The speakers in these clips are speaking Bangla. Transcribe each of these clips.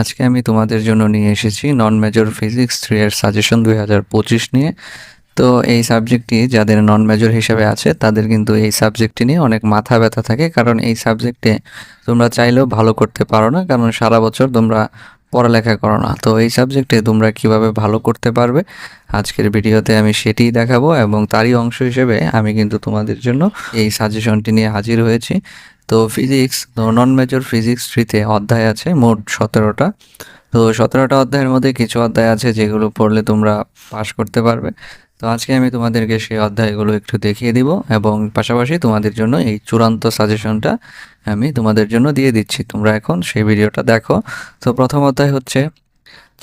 আজকে আমি তোমাদের জন্য নিয়ে এসেছি নন মেজর ফিজিক্স থ্রি এর সাজেশন দুই হাজার পঁচিশ নিয়ে। তো এই সাবজেক্টটি যাদের নন মেজর হিসেবে আছে, তাদের কিন্তু এই সাবজেক্টটি নিয়ে অনেক মাথা ব্যথা থাকে। কারণ এই সাবজেক্টে তোমরা চাইলেও ভালো করতে পারো না, কারণ সারা বছর তোমরা পড়ালেখা করো না। তো এই সাবজেক্টে তোমরা কীভাবে ভালো করতে পারবে, আজকের ভিডিওতে আমি সেটিই দেখাবো এবং তারই অংশ হিসেবে আমি কিন্তু তোমাদের জন্য এই সাজেশনটি নিয়ে হাজির হয়েছি। তো ফিজিক্স নন মেজর ফিজিক্স থ্রিতে অধ্যায় আছে, মোট সতেরোটা। তো সতেরোটা অধ্যায়ের মধ্যে কিছু অধ্যায় আছে যেগুলো পড়লে তোমরা পাশ করতে পারবে। তো আজকে আমি তোমাদেরকে সেই অধ্যায়গুলো একটু দেখিয়ে দিব এবং পাশাপাশি তোমাদের জন্য এই চূড়ান্ত সাজেশনটা আমি তোমাদের জন্য দিয়ে দিচ্ছি। তোমরা এখন সেই ভিডিওটা দেখো। তো প্রথম অধ্যায় হচ্ছে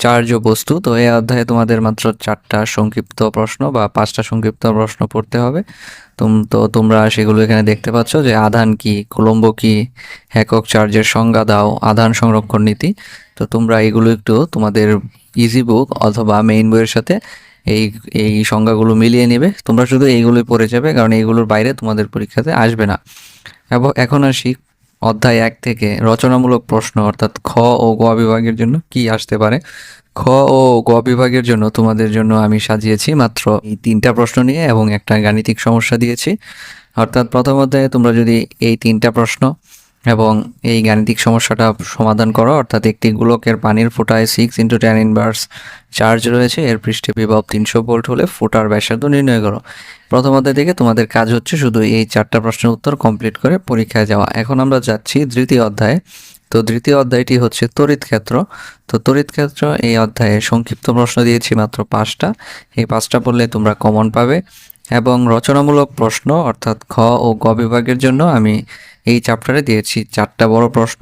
চার্জ বস্তু তো এই অধ্যায়ে তোমাদের মাত্র চারটা সংক্ষিপ্ত প্রশ্ন বা পাঁচটা সংক্ষিপ্ত প্রশ্ন পড়তে হবে। তো তোমরা সেগুলো এখানে দেখতে পাচ্ছ যে আধান কি, কলম্বো কি, একক চার্জের সংজ্ঞা দাও, আধান সংরক্ষণ নীতি। তো তোমরা এগুলো একটু তোমাদের ইজি বুক অথবা মেইন বইয়ের সাথে এই এই সংজ্ঞাগুলো মিলিয়ে নেবে। তোমরা শুধু এইগুলোই পড়ে যাবে, কারণ এইগুলোর বাইরে তোমাদের পরীক্ষাতে আসবে না। এবং এখন আসি অধ্যায় এক থেকে রচনামূলক প্রশ্ন, অর্থাৎ খ ও গ বিভাগের জন্য কি আসতে পারে? খ ও গ বিভাগের জন্য তোমাদের জন্য আমি সাজিয়েছি মাত্র এই তিনটা প্রশ্ন নিয়ে এবং একটা গাণিতিক সমস্যা দিয়েছি। অর্থাৎ প্রথম অধ্যায়ে তোমরা যদি এই তিনটা প্রশ্ন এবং এই গাণিতিক সমস্যাটা সমাধান করো, অর্থাৎ একটি গোলকের পানির ফোটায় six into ten inverse charge রয়েছে, এর পৃষ্ঠে বিভব তিনশো ভোল্ট হলে ফোটার ব্যাসার্ধ নির্ণয় করো। প্রথম অধ্যায় থেকে তোমাদের কাজ হচ্ছে শুধু এই চারটা প্রশ্নের উত্তর কমপ্লিট করে পরীক্ষায় যাওয়া। এখন আমরা যাচ্ছি দ্বিতীয় অধ্যায়ে। তো দ্বিতীয় অধ্যায়টি হচ্ছে তড়িৎ ক্ষেত্র। তো তড়িৎ ক্ষেত্র এই অধ্যায়ে সংক্ষিপ্ত প্রশ্ন দিয়েছি মাত্র পাঁচটা। এই পাঁচটা পড়লে তোমরা কমন পাবে। এবং রচনামূলক প্রশ্ন, অর্থাৎ খ ও গ বিভাগের জন্য আমি এই চ্যাপ্টারে দিয়েছি চারটা বড় প্রশ্ন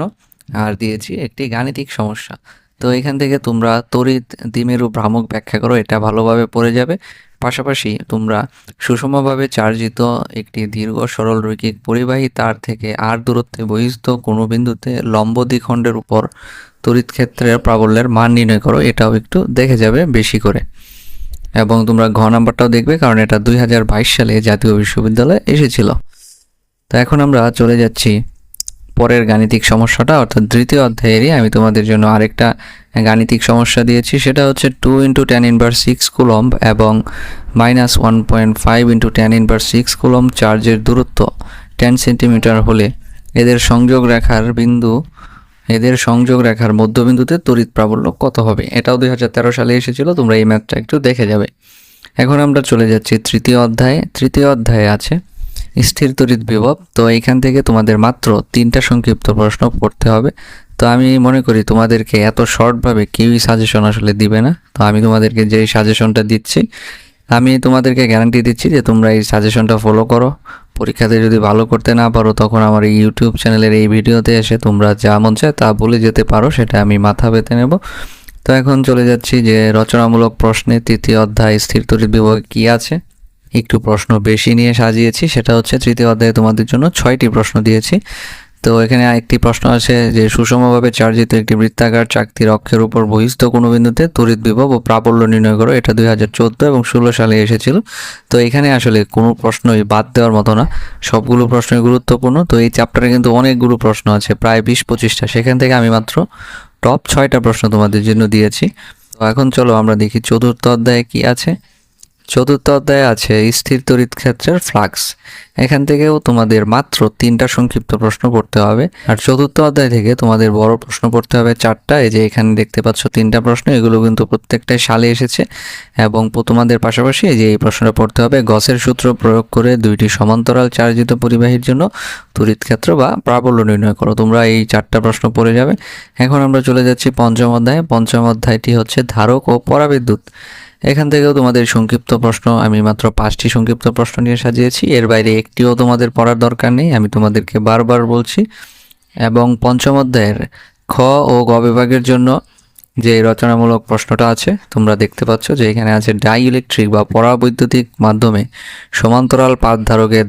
আর দিয়েছি একটি গাণিতিক সমস্যা। তো এখান থেকে তোমরা তড়িৎ, দ্বিমেরু, ভ্রামক ব্যাখ্যা করো, এটা ভালোভাবে পড়ে যাবে। পাশাপাশি তোমরা সুষমভাবে চার্জিত একটি দীর্ঘ সরল রৈখিক পরিবাহী তার থেকে আর দূরত্বে বহিস্থ কোনো বিন্দুতে লম্ব দ্বিখণ্ডের উপর তড়িৎ ক্ষেত্রের প্রাবল্যের মান নির্ণয় করো, এটাও একটু দেখে যাবে বেশি করে। এবং তোমরা ঘ নাম্বারটাও দেখবে, কারণ এটা দুই হাজার বাইশ সালে জাতীয় বিশ্ববিদ্যালয়ে এসেছিল। তো এখন আমরা চলে যাচ্ছি পরের গাণিতিক সমস্যাটা, অর্থাৎ দ্বিতীয় অধ্যায়েরই। আমি তোমাদের জন্য আরেকটা গাণিতিক সমস্যা দিয়েছি, সেটা হচ্ছে two into ten inverse six coulomb এবং minus one point five into ten inverse six coulomb চার্জের দূরত্ব টেন সেন্টিমিটার হলে। এদের সংযোগ রেখার বিন্দু এদের সংযোগ রেখার মধ্যবিন্দুতে তড়িৎ প্রাবল্য কত হবে? এটাও দুই হাজার তেরো সালে এসেছিল, তোমরা এই ম্যাথটা একটু দেখে যাবে। এখন আমরা চলে যাচ্ছি তৃতীয় অধ্যায়ে। তৃতীয় অধ্যায়ে আছে স্থির তড়িৎ বিভব। তো এইখান থেকে তোমাদের মাত্র তিনটা সংক্ষিপ্ত প্রশ্ন পড়তে হবে। তো আমি মনে করি তোমাদেরকে এত শর্টভাবে কেউই সাজেশন আসলে দিবে না। তো আমি তোমাদেরকে যে সাজেশনটা দিচ্ছি, আমি তোমাদেরকে গ্যারান্টি দিচ্ছি যে তোমরা এই সাজেশনটা ফলো করো। পরীক্ষাতে যদি ভালো করতে না পারো, তখন আমার এই ইউটিউব চ্যানেলের এই ভিডিওতে এসে তোমরা যা মন চায় তা বলে যেতে পারো, সেটা আমি মাথা পেতে নেব। তো এখন চলে যাচ্ছি যে রচনামূলক প্রশ্নে তৃতীয় অধ্যায় স্থির তরি বিভাগে কী আছে? একটু প্রশ্ন বেশি নিয়ে সাজিয়েছি, সেটা হচ্ছে তৃতীয় অধ্যায়ে তোমাদের জন্য ছয়টি প্রশ্ন দিয়েছি। তো এখানে একটি প্রশ্ন আছে যে, সুষমভাবে চার্জিত একটি বৃত্তাকার চাকতির অক্ষের উপর বহিস্থ কোনো বিন্দুতে তড়িৎ বিভব ও প্রাবল্য নির্ণয় করো। এটা দুই হাজার চোদ্দ এবং ষোলো সালে এসেছিল। তো এখানে আসলে কোনো প্রশ্নই বাদ দেওয়ার মতো না। সবগুলো প্রশ্নই গুরুত্বপূর্ণ। তো এই চ্যাপ্টারে কিন্তু অনেকগুলো প্রশ্ন আছে, প্রায় বিশ পঁচিশটা। সেখান থেকে আমি মাত্র টপ ছয়টা প্রশ্ন তোমাদের জন্য দিয়েছি। তো এখন চলো আমরা দেখি চতুর্থ অধ্যায়ে কি আছে। চতুর্থ অধ্যায়ে আছে স্থির তড়িৎ ক্ষেত্রের ফ্লাক্স। এখান থেকেও তোমাদের মাত্র তিনটা সংক্ষিপ্ত প্রশ্ন পড়তে হবে। আর চতুর্থ অধ্যায় থেকে তোমাদের বড় প্রশ্ন পড়তে হবে চারটা। এই যে এখানে দেখতে পাচ্ছ তিনটা প্রশ্ন, এগুলো কিন্তু প্রত্যেকটাই সালে এসেছে। এবং তোমাদের পাশাপাশি এই যে এই প্রশ্নটা পড়তে হবে, গসের সূত্র প্রয়োগ করে দুইটি সমান্তরাল চার্জিত পরিবাহীর জন্য তড়িৎ ক্ষেত্র বা প্রাবল্য নির্ণয় করো। তোমরা এই চারটা প্রশ্ন পড়ে যাবে। এখন আমরা চলে যাচ্ছি পঞ্চম অধ্যায়ে। পঞ্চম অধ্যায়টি হচ্ছে ধারক ও পরাবিদ্যুৎ। এখান থেকেও তোমাদের সংক্ষিপ্ত প্রশ্ন, আমি মাত্র পাঁচটি সংক্ষিপ্ত প্রশ্ন নিয়ে সাজিয়েছি। এর বাইরে একটিও তোমাদের পড়ার দরকার নেই, আমি তোমাদেরকে বারবার বলছি। এবং পঞ্চম অধ্যায়ের খ ও গ বিভাগের জন্য যে রচনামূলক প্রশ্নটা আছে, তোমরা দেখতে পাচ্ছ যে এখানে আছে ডাই ইলেকট্রিক বা পরাবৈদ্যুতিক মাধ্যমে সমান্তরাল পাত ধারকের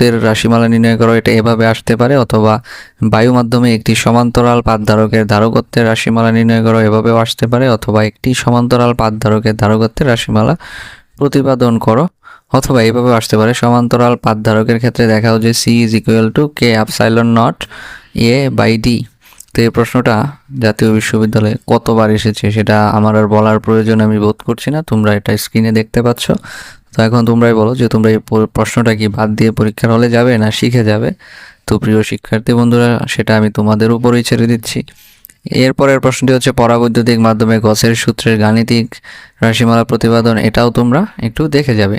ধারকত্বের রাশিমালা নির্ণয় করো, এটা এভাবে আসতে পারে, অথবা বায়ু মাধ্যমে একটি সমান্তরাল পাত ধারকের ধারকত্বের রাশিমালা নির্ণয় করো, এভাবেও আসতে পারে, অথবা একটি সমান্তরাল পাত ধারকের ধারকত্বের রাশিমালা প্রতিপাদন করো, অথবা এইভাবে আসতে পারে, সমান্তরাল পাত ধারকের ক্ষেত্রে দেখাও যে C is equal to K epsilon naught A by D তো এই প্রশ্নটা জাতীয় বিশ্ববিদ্যালয়ে কতবার এসেছে সেটা আমার আর বলার প্রয়োজন আমি বোধ করছি না। তোমরা এটা স্ক্রিনে দেখতে পাচ্ছ। তো এখন তোমরাই বলো যে তোমরা এই প্রশ্নটা কি বাদ দিয়ে পরীক্ষার হলে যাবে না শিখে যাবে? তো প্রিয় শিক্ষার্থী বন্ধুরা, সেটা আমি তোমাদের উপরেই ছেড়ে দিচ্ছি। এরপরের প্রশ্নটি হচ্ছে, পরাবৈদ্যুতিক মাধ্যমে গসের সূত্রের গাণিতিক রাশিমালা প্রতিপাদন এটাও তোমরা একটু দেখে যাবে।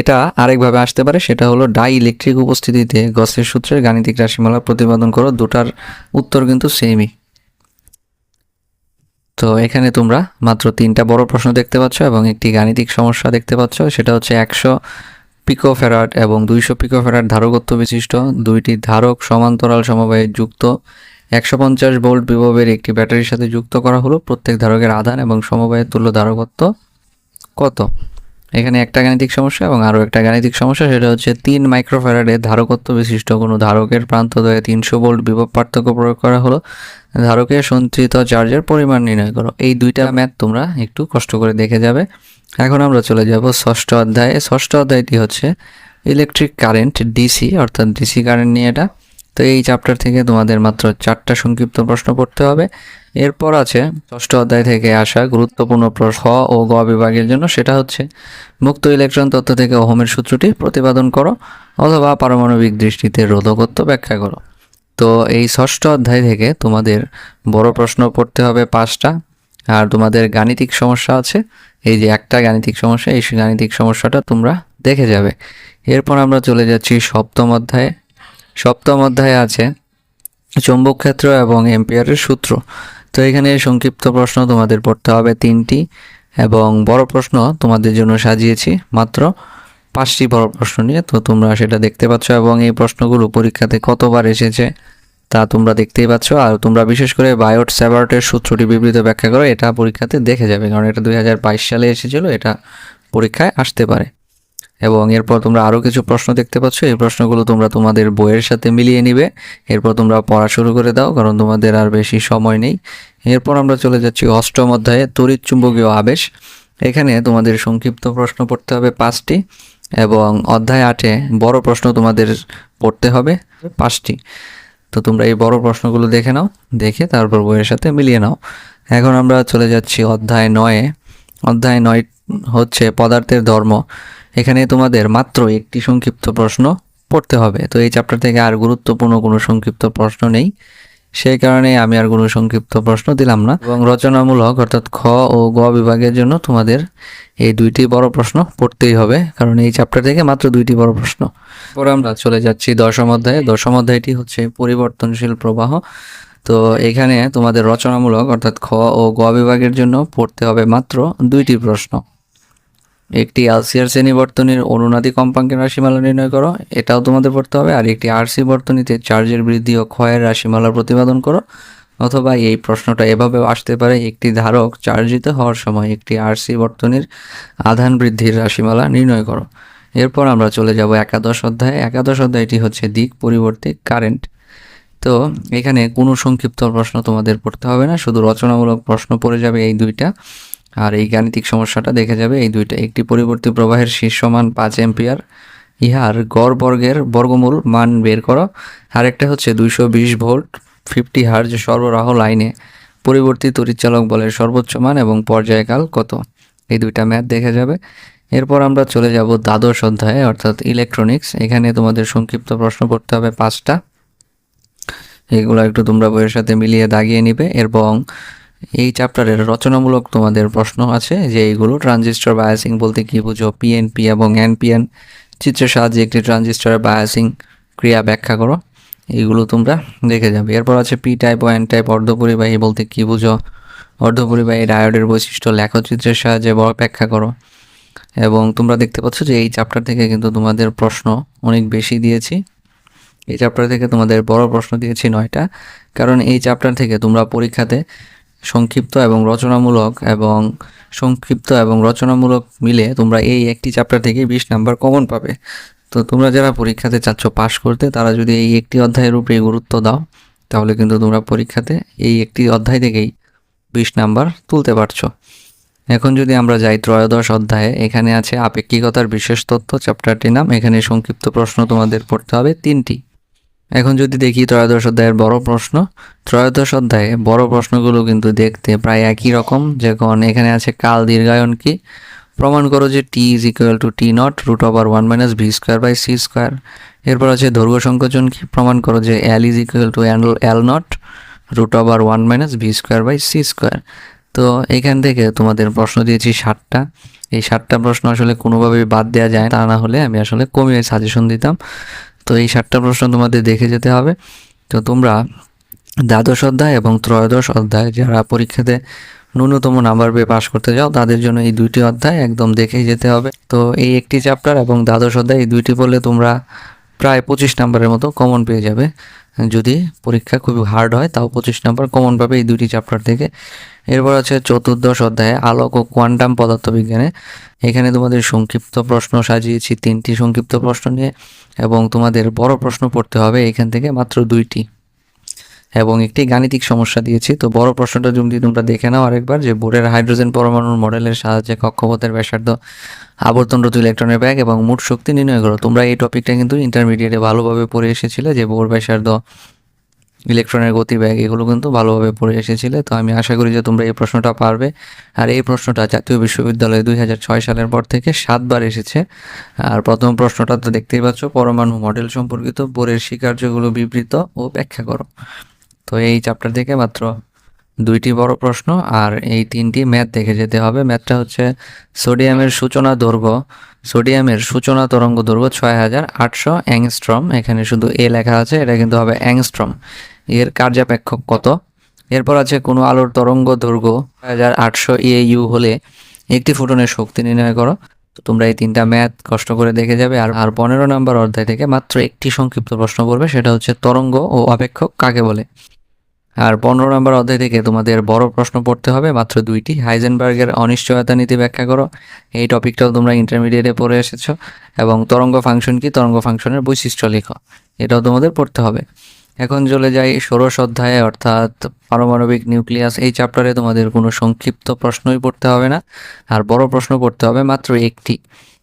এটা আরেকভাবে আসতে পারে, সেটা হলো ডাই ইলেকট্রিক উপস্থিতিতে গসের সূত্রের গাণিতিক রাশিমালা প্রতিপাদন করো, দুটার উত্তর কিন্তু সেমই তো এখানে তোমরা মাত্র তিনটা বড় প্রশ্ন দেখতে পাচ্ছ এবং একটি গাণিতিক সমস্যা দেখতে পাচ্ছ, সেটা হচ্ছে একশো পিকোফেরাট এবং দুইশো পিকোফেরাট ধারকত্ব বিশিষ্ট, দুইটি ধারক সমান্তরাল সমবায়ে যুক্ত, একশো পঞ্চাশ ভোল্ট বিভবের একটি ব্যাটারির সাথে যুক্ত করা হলো, প্রত্যেক ধারকের আধান এবং সমবায়ের তুল্য ধারকত্ব কত? এখানে একটা গাণিতিক সমস্যা এবং আরও একটা গাণিতিক সমস্যা, সেটা হচ্ছে তিন মাইক্রোফ্যারাডে ধারকত্ব বিশিষ্ট কোনো ধারকের প্রান্তদ্বয়ে তিনশো ভোল্ট বিভব পার্থক্য প্রয়োগ করা হলো। ধারকের সঞ্চিত চার্জের পরিমাণ নির্ণয় করো। এই দুইটা ম্যাথ তোমরা একটু কষ্ট করে দেখে যাবে। এখন আমরা চলে যাব ষষ্ঠ অধ্যায়ে। ষষ্ঠ অধ্যায়টি হচ্ছে ইলেকট্রিক কারেন্ট, ডিসি, অর্থাৎ ডিসি কারেন্ট নিয়ে এটা। তো এই চ্যাপ্টার থেকে তোমাদের মাত্র চারটা সংক্ষিপ্ত প্রশ্ন পড়তে হবে। এরপর আছে ষষ্ঠ অধ্যায় থেকে আসা গুরুত্বপূর্ণ প্রশ্ন ও গ বিভাগের জন্য, সেটা হচ্ছে মুক্ত ইলেকট্রন তত্ত্ব থেকে ওহমের সূত্রটি প্রতিপাদন করো অথবা পারমাণবিক দৃষ্টিতে রোধকত্ব ব্যাখ্যা করো। তো এই ষষ্ঠ অধ্যায় থেকে তোমাদের বড় প্রশ্ন পড়তে হবে পাঁচটা, আর তোমাদের গাণিতিক সমস্যা আছে। এই যে একটা গাণিতিক সমস্যা, এই গাণিতিক সমস্যাটা তোমরা দেখে যাবে। এরপর আমরা চলে যাচ্ছি সপ্তম অধ্যায়ে। সপ্তম অধ্যায়ে আছে চৌম্বক ক্ষেত্র এবং এম্পিয়ারের সূত্র। তো এখানে সংক্ষিপ্ত প্রশ্ন তোমাদের পড়তে হবে তিনটি এবং বড় প্রশ্ন তোমাদের জন্য সাজিয়েছি মাত্র পাঁচটি বড় প্রশ্ন নিয়ে। তো তোমরা সেটা দেখতে পাচ্ছ এবং এই প্রশ্নগুলো পরীক্ষাতে কতবার এসেছে তা তোমরা দেখতেই পাচ্ছ। আর তোমরা বিশেষ করে বায়োট স্যাবার্টের সূত্রটি বিবৃত ব্যাখ্যা করো, এটা পরীক্ষাতে দেখে যাবে, কারণ এটা দুই হাজার বাইশ সালে এসেছিল, এটা পরীক্ষায় আসতে পারে। এবং এরপর তোমরা আরও কিছু প্রশ্ন দেখতে পাচ্ছ। এই প্রশ্নগুলো তোমরা তোমাদের বইয়ের সাথে মিলিয়ে নিবে। এরপর তোমরা পড়া শুরু করে দাও, কারণ তোমাদের আর বেশি সময় নেই। এরপর আমরা চলে যাচ্ছি অষ্টম অধ্যায়ে, তড়িৎ চুম্বকীয় আবেশ। এখানে তোমাদের সংক্ষিপ্ত প্রশ্ন পড়তে হবে পাঁচটি, এবং অধ্যায় আটে বড় প্রশ্ন তোমাদের পড়তে হবে পাঁচটি। তো তোমরা এই বড় প্রশ্নগুলো দেখে নাও, দেখে তারপর বইয়ের সাথে মিলিয়ে নাও। এখন আমরা চলে যাচ্ছি অধ্যায় নয়ে। অধ্যায় নয় হচ্ছে পদার্থের ধর্ম। এখানে তোমাদের মাত্র একটি সংক্ষিপ্ত প্রশ্ন পড়তে হবে। তো এই চ্যাপ্টার থেকে আর গুরুত্বপূর্ণ কোনো সংক্ষিপ্ত প্রশ্ন নেই। সেই কারণে আমি আর কোনো সংক্ষিপ্ত প্রশ্ন দিলাম না। এবং রচনামূলক অর্থাৎ খ ও গ বিভাগের জন্য তোমাদের এই দুইটি বড় প্রশ্ন পড়তেই হবে। কারণ এই চ্যাপ্টার থেকে মাত্র দুইটি বড় প্রশ্ন। পরে আমরা চলে যাচ্ছি দশম অধ্যায়ে। দশম অধ্যায়টি হচ্ছে পরিবর্তনশীল প্রবাহ। তো এখানে তোমাদের রচনামূলক অর্থাৎ খ ও গ বিভাগের জন্য পড়তে হবে মাত্র দুইটি প্রশ্ন। একটি আলসিয়ার শ্রেণি বর্তনীর অনুনাদি কম্পাঙ্কের রাশিমালা নির্ণয় করো, এটাও তোমাদের পড়তে হবে। আর একটি আরসি বর্তনীতে চার্জের বৃদ্ধি ও ক্ষয়ের রাশিমালা প্রতিপাদন করো, অথবা এই প্রশ্নটা এভাবেও আসতে পারে, একটি ধারক চার্জিত হওয়ার সময় একটি আরসি বর্তনীর আধান বৃদ্ধির রাশিমালা নির্ণয় করো। এরপর আমরা চলে যাব একাদশ অধ্যায়ে। একাদশ অধ্যায়টি হচ্ছে দিক পরিবর্তে কারেন্ট। তো এখানে কোনো সংক্ষিপ্ত প্রশ্ন তোমাদের পড়তে হবে না, শুধু রচনামূলক প্রশ্ন পড়ে যাবে এই দুইটা। আর এই গাণিতিক সমস্যাটা দেখে যাবে এই দুইটা। একটি পরিবর্তী প্রবাহের শীর্ষ মান পাঁচ এম্পিয়ার ইহার গড় বর্গের বর্গমূল মান বের করো। আরেকটা হচ্ছে দুইশো বিশ ভোল্ট, ফিফটি হার্জ সরবরাহ লাইনে। পরিবর্তী তড়িৎচালক বলের সর্বোচ্চ মান এবং পর্যায়কাল কত? এই দুইটা ম্যাথ দেখে যাবে। এরপর আমরা চলে যাব দ্বাদশ অধ্যায়ে, অর্থাৎ ইলেকট্রনিক্স এখানে তোমাদের সংক্ষিপ্ত প্রশ্ন করতে হবে পাঁচটা। এগুলো একটু তোমরা বইয়ের সাথে মিলিয়ে দাগিয়ে নিবে। এবং এই চ্যাপ্টারের রচনামূলক তোমাদের প্রশ্ন আছে যে এইগুলো ট্রানজিস্টর বায়াসিং বলতে কি বুঝো? পিএনপি এবং এনপিএন চিত্রের সাহায্যে একটি ট্রানজিস্টরের বায়াসিং ক্রিয়া ব্যাখ্যা করো। এইগুলো তোমরা দেখে যাবে। এরপর আছে পি টাইপ ও এন টাইপ অর্ধপরিবাহী বলতে কি বুঝো? অর্ধপরিবাহী ডায়োডের বৈশিষ্ট্য লেখচিত্রের সাহায্যে ব্যাখ্যা করো। এবং তোমরা দেখতে পাচ্ছ যে এই চ্যাপ্টার থেকে কিন্তু তোমাদের প্রশ্ন অনেক বেশি দিয়েছি। এই চ্যাপ্টার থেকে তোমাদের বড় প্রশ্ন দিয়েছি নয়টা। কারণ এই চ্যাপ্টার থেকে তোমরা পরীক্ষাতে সংক্ষিপ্ত এবং রচনামূলক এবং সংক্ষিপ্ত এবং রচনামূলক মিলে তোমরা এই একটি চ্যাপ্টার থেকে বিশ নাম্বার কমন পাবে। তো তোমরা যারা পরীক্ষাতে চাচ্ছ পাশ করতে, তারা যদি এই একটি অধ্যায়ের উপরে গুরুত্ব দাও, তাহলে কিন্তু তোমরা পরীক্ষাতে এই একটি অধ্যায় থেকেই বিশ নাম্বার তুলতে পারছ। এখন যদি আমরা যাই ত্রয়োদশ অধ্যায়ে, এখানে আছে আপেক্ষিকতার বিশেষ তথ্য চ্যাপ্টারটির নাম। এখানে সংক্ষিপ্ত প্রশ্ন তোমাদের পড়তে হবে তিনটি। এখন যদি দেখি ত্রয়োদশ অধ্যায়ের বড় প্রশ্ন, ত্রয়োদশ অধ্যায়ে বড় প্রশ্নগুলো কিন্তু দেখতে প্রায় একই রকম। যখন এখানে আছে কাল দীর্ঘায়ন কি? প্রমাণ করো যে T is equal to T naught root over one minus V square by C square এরপর আছে দৈর্ঘ্য সংকোচন কি? প্রমাণ করো যে L is equal to and L naught root over one minus V square by C square তো এখান থেকে তোমাদের প্রশ্ন দিয়েছি ষাটটা এই ষাটটা প্রশ্ন আসলে কোনোভাবেই বাদ দেওয়া যায় তা না হলে আমি আসলে কমিয়ে সাজেশন দিতাম। তো এই সাতটা প্রশ্ন তোমাদের দেখে যেতে হবে। তো তোমরা দ্বাদশ অধ্যায় এবং ত্রয়োদশ অধ্যায় যারা পরীক্ষাতে ন্যূনতম নাম্বার পেয়ে পাশ করতে যাও, তাদের জন্য এই দুইটি অধ্যায় একদম দেখেই যেতে হবে। তো এই একটি চ্যাপ্টার এবং দ্বাদশ অধ্যায় এই দুইটি পড়লে তোমরা প্রায় পঁচিশ নাম্বারের মতো কমন পেয়ে যাবে। যদি পরীক্ষা খুবই হার্ড হয়, তাও পঁচিশ নম্বর কমন পাবে এই দুটি চ্যাপ্টার থেকে। এরপর আছে চতুর্দশ অধ্যায়ে, আলোক ও কোয়ান্টাম পদার্থবিজ্ঞানে। এখানে তোমাদের সংক্ষিপ্ত প্রশ্ন সাজিয়েছি, তিনটি সংক্ষিপ্ত প্রশ্ন নিয়ে, এবং তোমাদের বড় প্রশ্ন পড়তে হবে এখান থেকে মাত্র দুইটি। এবং একটি গাণিতিক সমস্যা দিয়েছি। তো বড় প্রশ্নটা যদি তোমরা দেখে নাও আরেকবার যে বোর্ডের হাইড্রোজেন পরমাণুর মডেলের সাহায্যে কক্ষপথের ব্যাসার্ধ আবর্তনরত ইলেকট্রনের ব্যাগ এবং মোট শক্তি নির্ণয় করো। তোমরা এই টপিকটা কিন্তু ইন্টারমিডিয়েটে ভালোভাবে পড়ে এসেছিলে যে বোর ব্যাসার্ধ, ইলেকট্রনের গতিবেগ এগুলো কিন্তু ভালোভাবে পড়ে এসেছিলে। তো আমি আশা করি যে তোমরা এই প্রশ্নটা পারবে। আর এই প্রশ্নটা জাতীয় বিশ্ববিদ্যালয়ে দুই হাজার ছয় সালের পর থেকে সাতবার এসেছে। আর প্রথম প্রশ্নটা তো দেখতেই পাচ্ছ, পরমাণু মডেল সম্পর্কিত বোরের স্বীকার্যগুলো বিবৃত ও ব্যাখ্যা করো। তো এই চ্যাপ্টার থেকে মাত্র দুইটি বড় প্রশ্ন আর এই তিনটি ম্যাথ দেখে যেতে হবে। ম্যাথটা হচ্ছে সোডিয়ামের সূচনা দৈর্ঘ্য। সোডিয়ামের সূচনা তরঙ্গ দৈর্ঘ্য ছয় হাজার আটশো অ্যাংস্ট্রম এখানে শুধু এ লেখা আছে, এটা কিন্তু হবে অ্যাংস্ট্রম এর কার্যাপেক্ষক কত? এরপর আছে কোনো আলোর তরঙ্গ দৈর্ঘ্য ছয় হাজার আটশো এ ইউ হলে একটি ফোটনের শক্তি নির্ণয় করো। তো তোমরা এই তিনটা ম্যাথ কষ্ট করে দেখে যাবে। আর আর পনেরো নম্বর অধ্যায় থেকে মাত্র একটি সংক্ষিপ্ত প্রশ্ন করবে, সেটা হচ্ছে তরঙ্গ ও অপেক্ষক কাকে বলে? আর পনেরো নম্বর অধ্যায় থেকে তোমাদের বড় প্রশ্ন পড়তে হবে, মাত্র দুইটি। হাইজেনবার্গের অনিশ্চয়তা নীতি ব্যাখ্যা করো। এই টপিকটাও তোমরা ইন্টারমিডিয়েটে পড়ে এসেছ। এবং তরঙ্গ ফাংশন কি? তরঙ্গ ফাংশনের বৈশিষ্ট্য লেখো। এটাও তোমাদের পড়তে হবে। এখন চলে যাই ষোড়শ অধ্যায়ে, অর্থাৎ পারমাণবিক নিউক্লিয়াস। এই চ্যাপ্টারে তোমাদের কোনো সংক্ষিপ্ত প্রশ্নই পড়তে হবে না। আর বড় প্রশ্ন পড়তে হবে মাত্র একটি।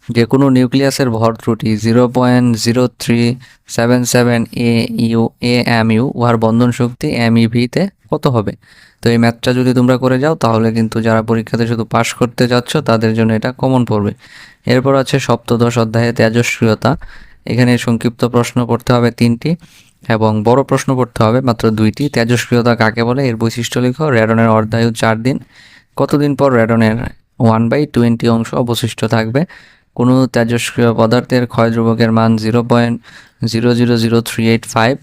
যে কোনো নিউক্লিয়াসের ভর ত্রুটি zero point zero three seven seven A U A M U উহার বন্ধন শক্তি এম ইভিতে কত হবে? তো এই ম্যাথটা যদি তোমরা করে যাও, তাহলে কিন্তু যারা পরীক্ষাতে শুধু পাশ করতে যাচ্ছ, তাদের জন্য এটা কমন পড়বে। এরপর আছে সপ্তদশ অধ্যায়ে তেজস্ক্রিয়তা। এখানে সংক্ষিপ্ত প্রশ্ন করতে হবে তিনটি এবং বড় প্রশ্ন করতে হবে মাত্র দুইটি। তেজস্ক্রিয়তা কাকে বলে? এর বৈশিষ্ট্য লিখো। রেডনের অর্ধায়ু চার দিন। কতদিন পর রেডনের ওয়ান বাই টোয়েন্টি অংশ অবশিষ্ট থাকবে? কোনো তেজস্ক্রিয় পদার্থের ক্ষয় ধ্রুবকের মান zero point zero zero zero three eight five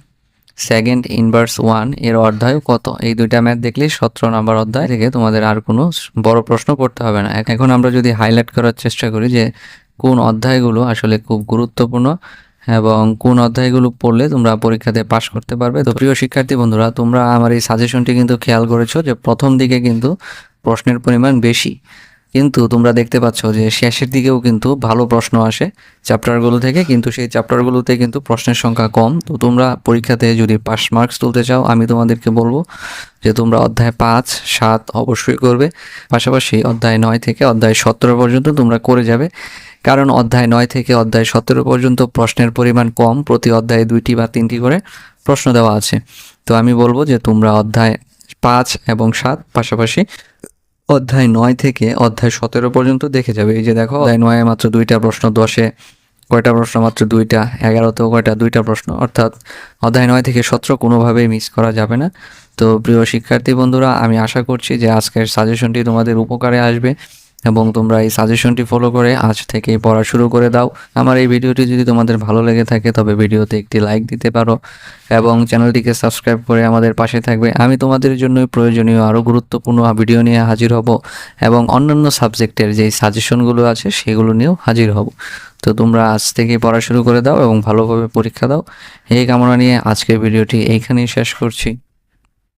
second inverse ওয়ানের অধ্যায় কত? এই দুইটা ম্যাথ দেখলেই সতেরো নম্বর অধ্যায় থেকে তোমাদের আর কোনো বড় প্রশ্ন করতে হবে না। এখন আমরা যদি হাইলাইট করার চেষ্টা করি যে কোন অধ্যায়গুলো আসলে খুব গুরুত্বপূর্ণ এবং কোন অধ্যায়গুলো পড়লে তোমরা পরীক্ষাতে পাশ করতে পারবে। তো প্রিয় শিক্ষার্থী বন্ধুরা, তোমরা আমার এই সাজেশনটি কিন্তু খেয়াল করেছ যে প্রথম দিকে কিন্তু প্রশ্নের পরিমাণ বেশি। কিন্তু তোমরা দেখতে পাচ্ছ যে শেষের দিকেও কিন্তু ভালো প্রশ্ন আসে চ্যাপ্টারগুলো থেকে, কিন্তু সেই চ্যাপ্টারগুলোতে কিন্তু প্রশ্নের সংখ্যা কম। তো তোমরা পরীক্ষাতে যদি পাস মার্কস তুলতে চাও, আমি তোমাদেরকে বলব যে তোমরা অধ্যায় পাঁচ, সাত অবশ্যই করবে। পাশাপাশি অধ্যায় নয় থেকে অধ্যায় সতেরো পর্যন্ত তোমরা করে যাবে। কারণ অধ্যায় নয় থেকে অধ্যায় সতেরো পর্যন্ত প্রশ্নের পরিমাণ কম প্রতি অধ্যায়ে দুইটি বা তিনটি করে প্রশ্ন দেওয়া আছে। তো আমি বলব যে তোমরা অধ্যায় পাঁচ এবং সাত, পাশাপাশি অধ্যায় নয় থেকে অধ্যায় সতেরো পর্যন্ত দেখে যাবে। এই যে দেখো, অধ্যায় নয়ে মাত্র দুইটা প্রশ্ন, দশে কয়টা প্রশ্ন? মাত্র দুইটা, এগারোতেও কয়টা? দুইটা প্রশ্ন। অর্থাৎ অধ্যায় নয় থেকে সতেরো কোনোভাবেই মিস করা যাবে না। তো প্রিয় শিক্ষার্থী বন্ধুরা, আমি আশা করছি যে আজকের সাজেশনটি তোমাদের উপকারে আসবে। এবং তোমরা এই সাজেশনটি ফলো করে আজ থেকেই পড়া শুরু করে দাও। আমার এই ভিডিওটি যদি তোমাদের ভালো লেগে থাকে, তবে ভিডিওতে একটি লাইক দিতে পারো এবং চ্যানেলটিকে সাবস্ক্রাইব করে আমাদের পাশে থাকবে। আমি তোমাদের জন্য প্রয়োজনীয় আরও গুরুত্বপূর্ণ ভিডিও নিয়ে হাজির হব এবং অন্যান্য সাবজেক্টের যেই সাজেশনগুলো আছে, সেগুলো নিয়েও হাজির হব। তো তোমরা আজ থেকেই পড়া শুরু করে দাও এবং ভালোভাবে পরীক্ষা দাও। এই কামনা নিয়ে আজকের ভিডিওটি এইখানেই শেষ করছি।